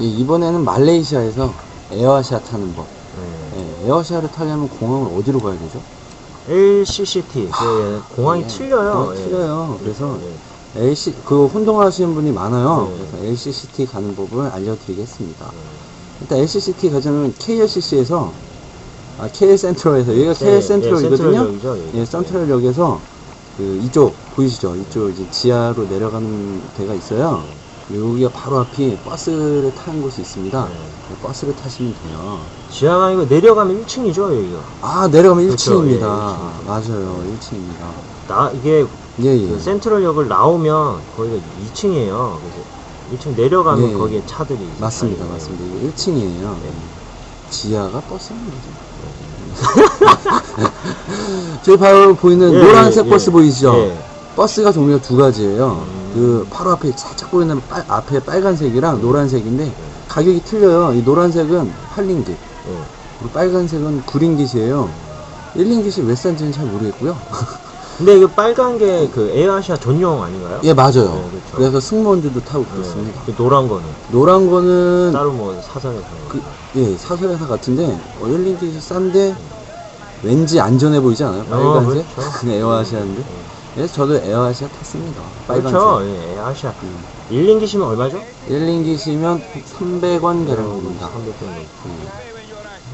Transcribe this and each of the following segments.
예, 이번에는 말레이시아에서 에어아시아 타는 법. 네. 예, 에어아시아를 타려면 공항을 어디로 가야 되죠? LCCT 그 공항이 예, 틀려요. 예. 틀려요. 그래서 예. LC 그 혼동하시는 분이 많아요. 네. 그래서 LCCT 가는 법을 알려드리겠습니다. 일단 LCCT 가자면 KLCC에서 아 KL 센트럴에서 여기가 KL 네, 센트럴이거든요. 예. 예, 센트럴역에서 그 이쪽 보이시죠? 이쪽 이제 지하로 내려가는 데가 있어요. 여기가 바로 앞이 버스를 타는 곳이 있습니다. 네. 버스를 타시면 돼요. 지하가 아니고 내려가면 1층이죠, 여기가. 아 내려가면 그렇죠, 1층입니다. 예, 1층. 맞아요, 1층입니다. 나 이게 예, 예. 그 센트럴역을 나오면 거기가 2층이에요. 그래서 1층 내려가면 예, 예. 거기에 차들이 맞습니다. 맞습니다. 이게 1층이에요. 네. 지하가 버스입니다. 저기 바로 보이는 예, 노란색 예, 버스 예. 보이시죠? 예. 버스가 종류가 두 가지예요. 음. 그 바로 앞에 살짝 보이는 빨, 앞에 빨간색이랑 노란색인데 가격이 틀려요. 이 노란색은 8링깃, 예. 그리고 빨간색은 9링깃이에요. 1링깃이 왜 싼지는 잘 모르겠고요. 근데 이거 빨간 게 그 에어아시아 전용 아닌가요? 예, 맞아요. 네, 그렇죠. 그래서 승무원들도 타고 예. 그렇습니다. 그 노란 거는 노란 거는 따로 뭐 사전에 사는 거. 그, 예, 사설회사 같은데, 어, 1링깃이 싼데, 왠지 안전해 보이지 않아요? 어, 빨간색? 그렇죠. 그냥 에어아시아인데. 그래서 저도 에어아시아 탔습니다. 빨간색. 그렇죠. 예, 에어아시아. 음. 1링기시면 얼마죠? 1링깃이면 300원 가량입니다. 300원.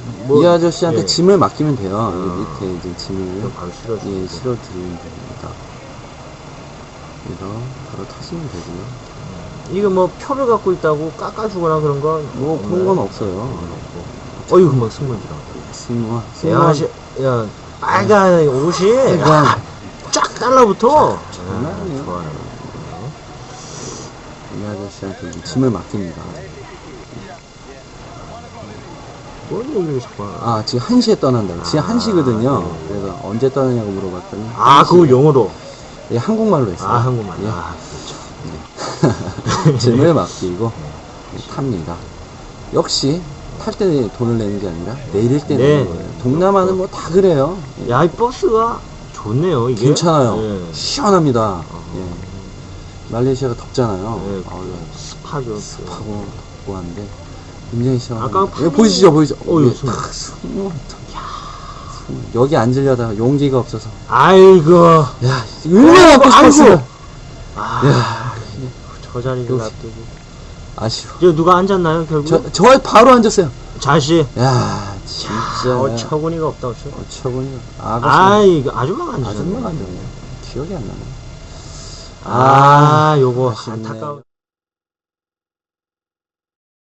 이 아저씨한테 예. 짐을 맡기면 돼요. 음. 여기 밑에 이제 짐을 좀 바로 실어주고. 예, 실어 드리면 됩니다. 그래서 바로 타시면 되고요. 이거 뭐 표를 갖고 있다고 깎아주거나 그런 건 뭐 그런 건 없어요. 어이 금방 승무원 지나. 승무원, 에어아시아 야 빨간 옷이 빨간. 쫙 달라붙어. 장난 아니에요. 아, 좋아요. 이 아저씨한테 이제 짐을 맡깁니다. 뭔 얘기를 자꾸 하나. 아, 지금 1시에 떠난다고. 지금 아, 1시거든요. 네. 그래서 언제 떠나냐고 물어봤더니. 아, 1시. 그거 영어로. 예, 한국말로 했어요. 아, 한국말. 예. 아, 그렇죠. 짐을 맡기고 탑니다. 역시 탈 때 돈을 내는 게 아니라 내릴 때 네. 내는 거예요. 동남아는 뭐 다 그래요. 예. 야, 이 버스가 좋네요, 이게. 괜찮아요. 예. 시원합니다. 예. 말레이시아가 덥잖아요. 예, 아유, 습하죠. 습하고 덥고 한데 굉장히 시원합니다. 아까 여기 보이시죠, 보이죠? 어, 예, 여기 숨어. 탁 숨어. 숨어. 여기 앉으려다가 용기가 없어서. 아이고. 야, 얼마나 아이고, 아이고. 아, 야, 저 자리를 역시. 놔두고. 아쉬워. 이제 누가 앉았나요, 결국? 저, 저 바로 앉았어요. 자시. 야, 진짜. 어처구니가 없다, 어처. 어처구니. 아가씨. 아, 이거 아줌마가 앉으셨네. 아줌마가 앉았네. 기억이 안 나네. 아, 요거 아쉽네. 안타까운.